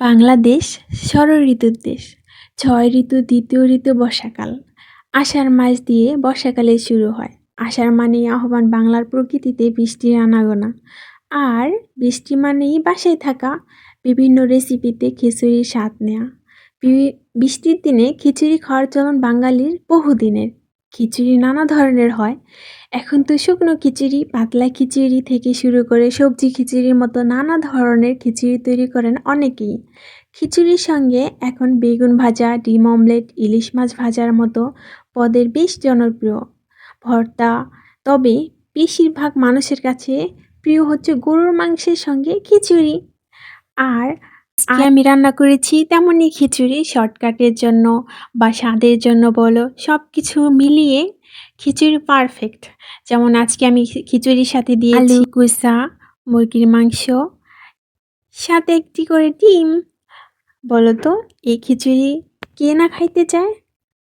বাংলাদেশ ষড় ঋতুর দেশ, ছয় ঋতু, দ্বিতীয় ঋতু বর্ষাকাল। আষাঢ় মাস দিয়ে বর্ষাকালে শুরু হয়। আষাঢ় মানেই আহ্বান বাংলার প্রকৃতিতে বৃষ্টির আনাগোনা। আর বৃষ্টি মানেই বাসায় থাকা, বিভিন্ন রেসিপিতে খিচুড়ির স্বাদ নেওয়া বৃষ্টির দিনে খিচুড়ি খাওয়ার চলন বাঙালির বহুদিনের। খিচুড়ি নানা ধরনের হয়। এখন তো শুকনো খিচুড়ি, পাতলা খিচুড়ি থেকে শুরু করে সবজি খিচুড়ির মতো নানা ধরনের খিচুড়ি তৈরি করেন অনেকেই। খিচুড়ির সঙ্গে এখন বেগুন ভাজা, ডিম অমলেট, ইলিশ মাছ ভাজার মতো পদের বেশ জনপ্রিয়। ভর্তা, তবে বেশিরভাগ মানুষের কাছে প্রিয় হচ্ছে গরুর মাংসের সঙ্গে খিচুড়ি। আর আজকে আমি রান্না করেছি তেমনই খিচুড়ি শর্টকাটের জন্য বা স্বাদের জন্য বলো সব কিছু মিলিয়ে খিচুড়ি পারফেক্ট যেমন আজকে আমি খিচুড়ির সাথে দিয়েছি কুসা মুরগির মাংস সাথে একটি করে ডিম। বলো তো এই খিচুড়ি কে না খাইতে চায়?